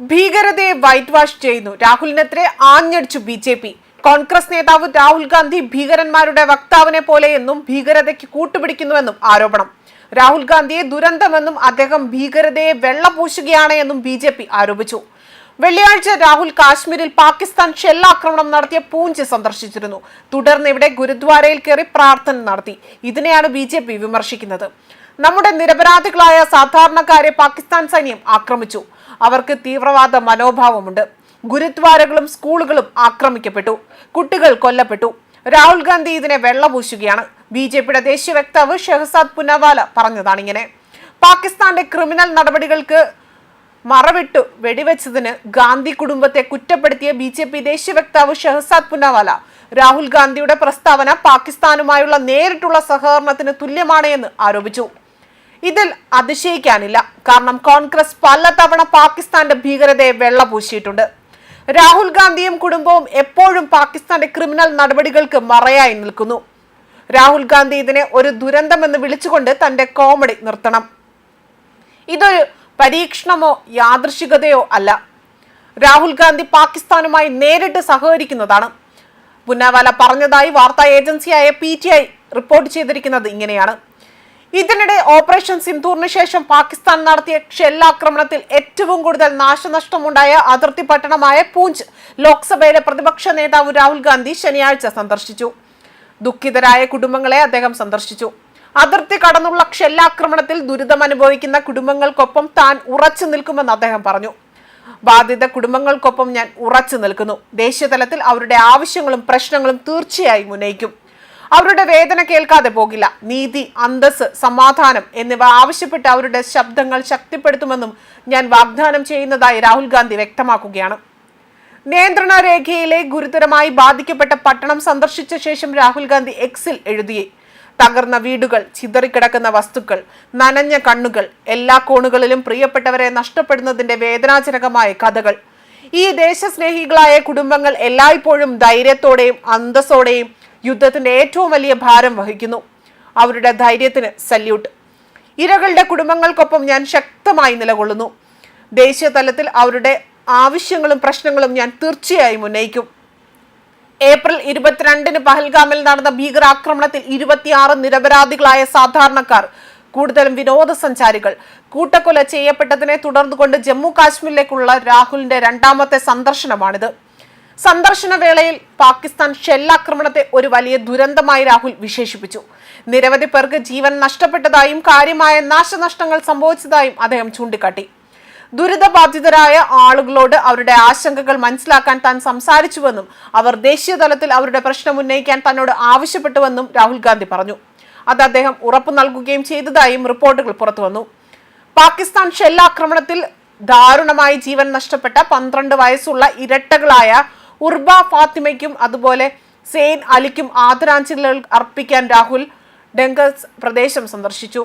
ഭീകരതയെ white wash ചെയ്യുന്നു. രാഹുലിനെതിരെ ആഞ്ഞടിച്ചു ബി ജെ പി. കോൺഗ്രസ് നേതാവ് രാഹുൽ ഗാന്ധി ഭീകരന്മാരുടെ വക്താവിനെ പോലെയെന്നും ഭീകരതയ്ക്ക് കൂട്ടുപിടിക്കുന്നുവെന്നും ആരോപണം. രാഹുൽ ഗാന്ധിയെ ദുരന്തമെന്നും അദ്ദേഹം ഭീകരതയെ വെള്ളപൂശുകയാണ് എന്നും ബി ജെ പി ആരോപിച്ചു. വെള്ളിയാഴ്ച രാഹുൽ കാശ്മീരിൽ പാകിസ്ഥാൻ ഷെല്ലാക്രമണം നടത്തിയ പൂഞ്ച് സന്ദർശിച്ചിരുന്നു. തുടർന്ന് ഇവിടെ ഗുരുദ്വാരയിൽ കയറി പ്രാർത്ഥന നടത്തി. ഇതിനെയാണ് ബി വിമർശിക്കുന്നത്. നമ്മുടെ നിരപരാധികളായ സാധാരണക്കാരെ പാകിസ്ഥാൻ സൈന്യം ആക്രമിച്ചു. അവർക്ക് തീവ്രവാദ മനോഭാവമുണ്ട്. ഗുരുദ്വാരകളും സ്കൂളുകളും ആക്രമിക്കപ്പെട്ടു. കുട്ടികൾ കൊല്ലപ്പെട്ടു. രാഹുൽ ഗാന്ധി ഇതിനെ വെള്ളപൂശുകയാണ്. ബി ജെ പിയുടെ ദേശീയ വക്താവ് ഷെഹസാദ് പുനവാല പറഞ്ഞതാണിങ്ങനെ പാകിസ്ഥാന്റെ ക്രിമിനൽ നടപടികൾക്ക് മറവിട്ടു വെടിവെച്ചതിന് ഗാന്ധി കുടുംബത്തെ കുറ്റപ്പെടുത്തിയ ബി ജെ പി ദേശീയ വക്താവ് ഷെഹസാദ് പുനവാല രാഹുൽ ഗാന്ധിയുടെ പ്രസ്താവന പാകിസ്ഥാനുമായുള്ള നേരിട്ടുള്ള സഹകരണത്തിന് തുല്യമാണ് എന്ന് ആരോപിച്ചു. ഇതിൽ അതിശയിക്കാനില്ല. കാരണം കോൺഗ്രസ് പലതവണ പാകിസ്ഥാന്റെ ഭീകരതയെ വെള്ളപൂശിയിട്ടുണ്ട്. രാഹുൽ ഗാന്ധിയും കുടുംബവും എപ്പോഴും പാകിസ്ഥാന്റെ ക്രിമിനൽ നടപടികൾക്ക് മറയായി നിൽക്കുന്നു. രാഹുൽ ഗാന്ധി ഇതിനെ ഒരു ദുരന്തമെന്ന് വിളിച്ചുകൊണ്ട് തന്റെ കോമഡി നിർത്തണം. ഇതൊരു പരീക്ഷണമോ യാദൃശികതയോ അല്ല. രാഹുൽ ഗാന്ധി പാകിസ്ഥാനുമായി നേരിട്ട് സഹകരിക്കുന്നതാണ്. പുന്നാവാല പറഞ്ഞതായി വാർത്താ ഏജൻസിയായ പി ടി ഐ റിപ്പോർട്ട് ചെയ്തിരിക്കുന്നത് ഇങ്ങനെയാണ്. ഇതിനിടെ ഓപ്പറേഷൻ സിന്ധൂറിന് ശേഷം പാകിസ്ഥാൻ നടത്തിയ ഷെല്ലാക്രമണത്തിൽ ഏറ്റവും കൂടുതൽ നാശനഷ്ടമുണ്ടായ അതിർത്തി പട്ടണമായ പൂഞ്ച് ലോക്സഭയിലെ പ്രതിപക്ഷ നേതാവ് രാഹുൽ ഗാന്ധി ശനിയാഴ്ച സന്ദർശിച്ചു. ദുഃഖിതരായ കുടുംബങ്ങളെ അദ്ദേഹം സന്ദർശിച്ചു. അതിർത്തി കടന്നുള്ള ഷെല്ലാക്രമണത്തിൽ ദുരിതം അനുഭവിക്കുന്ന കുടുംബങ്ങൾക്കൊപ്പം താൻ ഉറച്ചു നിൽക്കുമെന്ന് അദ്ദേഹം പറഞ്ഞു. ബാധിത കുടുംബങ്ങൾക്കൊപ്പം ഞാൻ ഉറച്ചു നിൽക്കുന്നു. ദേശീയതലത്തിൽ അവരുടെ ആവശ്യങ്ങളും പ്രശ്നങ്ങളും തീർച്ചയായും ഉന്നയിക്കും. അവരുടെ വേദന കേൾക്കാതെ പോകില്ല. നീതി അന്തസ് സമാധാനം എന്നിവ ആവശ്യപ്പെട്ട് അവരുടെ ശബ്ദങ്ങൾ ശക്തിപ്പെടുത്തുമെന്നും ഞാൻ വാഗ്ദാനം ചെയ്യുന്നതായി രാഹുൽ ഗാന്ധി വ്യക്തമാക്കുകയാണ്. നിയന്ത്രണ രേഖയിലെ ഗുരുതരമായി ബാധിക്കപ്പെട്ട പട്ടണം സന്ദർശിച്ച ശേഷം രാഹുൽ ഗാന്ധി എക്സിൽ എഴുതി. തകർന്ന വീടുകൾ ചിതറിക്കിടക്കുന്ന വസ്തുക്കൾ നനഞ്ഞ കണ്ണുകൾ എല്ലാ കോണുകളിലും പ്രിയപ്പെട്ടവരെ നഷ്ടപ്പെടുന്നതിന്റെ വേദനാജനകമായ കഥകൾ. ഈ ദേശസ്നേഹികളായ കുടുംബങ്ങൾ എല്ലായ്പ്പോഴും ധൈര്യത്തോടെയും അന്തസ്സോടെയും യുദ്ധത്തിന്റെ ഏറ്റവും വലിയ ഭാരം വഹിക്കുന്നു. അവരുടെ ധൈര്യത്തിന് സല്യൂട്ട്. ഇരകളുടെ കുടുംബങ്ങൾക്കൊപ്പം ഞാൻ ശക്തമായി നിലകൊള്ളുന്നു. ദേശീയ തലത്തിൽ അവരുടെ ആവശ്യങ്ങളും പ്രശ്നങ്ങളും ഞാൻ തീർച്ചയായും ഉന്നയിക്കും. ഏപ്രിൽ ഇരുപത്തിരണ്ടിന് പഹൽഗാമിൽ നടന്ന ഭീകരാക്രമണത്തിൽ ഇരുപത്തിയാറ് നിരപരാധികളായ സാധാരണക്കാർ കൂടുതലും വിനോദസഞ്ചാരികൾ കൂട്ടക്കൊല ചെയ്യപ്പെട്ടതിനെ തുടർന്നുകൊണ്ട് ജമ്മു കാശ്മീരിലേക്കുള്ള രാഹുലിന്റെ രണ്ടാമത്തെ സന്ദർശനമാണിത്. സന്ദർശന വേളയിൽ പാകിസ്ഥാൻ ഷെല്ലാക്രമണത്തെ ഒരു വലിയ ദുരന്തമായി രാഹുൽ വിശേഷിപ്പിച്ചു. നിരവധി പേർക്ക് ജീവൻ നഷ്ടപ്പെട്ടതായും കാര്യമായ നാശനഷ്ടങ്ങൾ സംഭവിച്ചതായും അദ്ദേഹം ചൂണ്ടിക്കാട്ടി. ദുരിതബാധിതരായ ആളുകളോട് അവരുടെ ആശങ്കകൾ മനസ്സിലാക്കാൻ താൻ സംസാരിച്ചുവെന്നും അവർ ദേശീയ തലത്തിൽ അവരുടെ പ്രശ്നം ഉന്നയിക്കാൻ തന്നോട് ആവശ്യപ്പെട്ടുവെന്നും രാഹുൽ ഗാന്ധി പറഞ്ഞു. അത് അദ്ദേഹം ഉറപ്പു നൽകുകയും ചെയ്തതായും റിപ്പോർട്ടുകൾ പുറത്തുവന്നു. പാകിസ്ഥാൻ ഷെല്ലാക്രമണത്തിൽ ദാരുണമായി ജീവൻ നഷ്ടപ്പെട്ട പന്ത്രണ്ട് വയസ്സുള്ള ഇരട്ടകളായ ഉർബ ഫാത്തിമയ്ക്കും അതുപോലെ സെയിൻ അലിക്കും ആദരാഞ്ജലികൾ അർപ്പിക്കാൻ രാഹുൽ ഡെങ്കസ് പ്രദേശം സന്ദർശിച്ചു.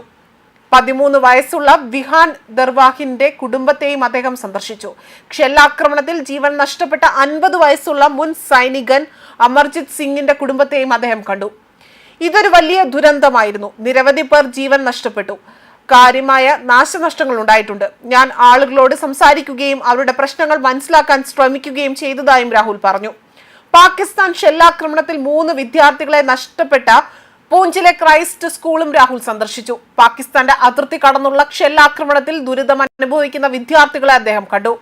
പതിമൂന്ന് വയസ്സുള്ള വിഹാൻ ദർവാഹിന്റെ കുടുംബത്തെയും അദ്ദേഹം സന്ദർശിച്ചു. ഷെല്ലാക്രമണത്തിൽ ജീവൻ നഷ്ടപ്പെട്ട അൻപത് വയസ്സുള്ള മുൻ സൈനികൻ അമർജിത് സിംഗിന്റെ കുടുംബത്തെയും അദ്ദേഹം കണ്ടു. ഇതൊരു വലിയ ദുരന്തമായിരുന്നു. നിരവധി പേർ ജീവൻ നഷ്ടപ്പെട്ടു. കാര്യമായ നാശനഷ്ടങ്ങൾ ഉണ്ടായിട്ടുണ്ട്. ഞാൻ ആളുകളോട് സംസാരിക്കുകയും അവരുടെ പ്രശ്നങ്ങൾ മനസ്സിലാക്കാൻ ശ്രമിക്കുകയും ചെയ്തതായും രാഹുൽ പറഞ്ഞു. പാകിസ്ഥാൻ ഷെല്ലാക്രമണത്തിൽ മൂന്ന് വിദ്യാർത്ഥികളെ നഷ്ടപ്പെട്ട പൂഞ്ചിലെ ക്രൈസ്റ്റ് സ്കൂളും രാഹുൽ സന്ദർശിച്ചു. പാകിസ്ഥാന്റെ അതിർത്തി കടന്നുള്ള ഷെല്ലാക്രമണത്തിൽ ദുരിതം അനുഭവിക്കുന്ന വിദ്യാർത്ഥികളെ അദ്ദേഹം കണ്ടു.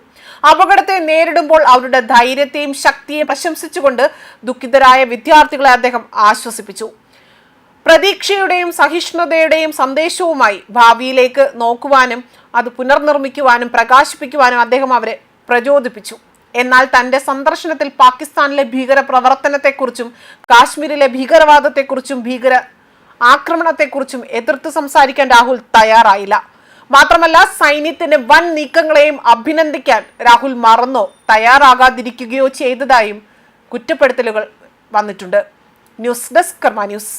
അപകടത്തെ നേരിടുമ്പോൾ അവരുടെ ധൈര്യത്തെയും ശക്തിയെയും പ്രശംസിച്ചുകൊണ്ട് ദുഃഖിതരായ വിദ്യാർത്ഥികളെ അദ്ദേഹം ആശ്വസിപ്പിച്ചു. പ്രതീക്ഷയുടെയും സഹിഷ്ണുതയുടെയും സന്ദേശവുമായി ഭാവിയിലേക്ക് നോക്കുവാനും അത് പുനർനിർമ്മിക്കുവാനും പ്രകാശിപ്പിക്കുവാനും അദ്ദേഹം അവരെ പ്രചോദിപ്പിച്ചു. എന്നാൽ തന്റെ സന്ദർശനത്തിൽ പാകിസ്ഥാനിലെ ഭീകര പ്രവർത്തനത്തെക്കുറിച്ചും കാശ്മീരിലെ ഭീകരവാദത്തെക്കുറിച്ചും ഭീകര ആക്രമണത്തെക്കുറിച്ചും എതിർത്ത് സംസാരിക്കാൻ രാഹുൽ തയ്യാറായില്ല. മാത്രമല്ല സൈന്യത്തിന്റെ വൻ നീക്കങ്ങളെയും അഭിനന്ദിക്കാൻ രാഹുൽ മറന്നോ തയ്യാറാകാതിരിക്കുകയോ ചെയ്തതായും കുറ്റപ്പെടുത്തലുകൾ വന്നിട്ടുണ്ട്. News desk Karma news.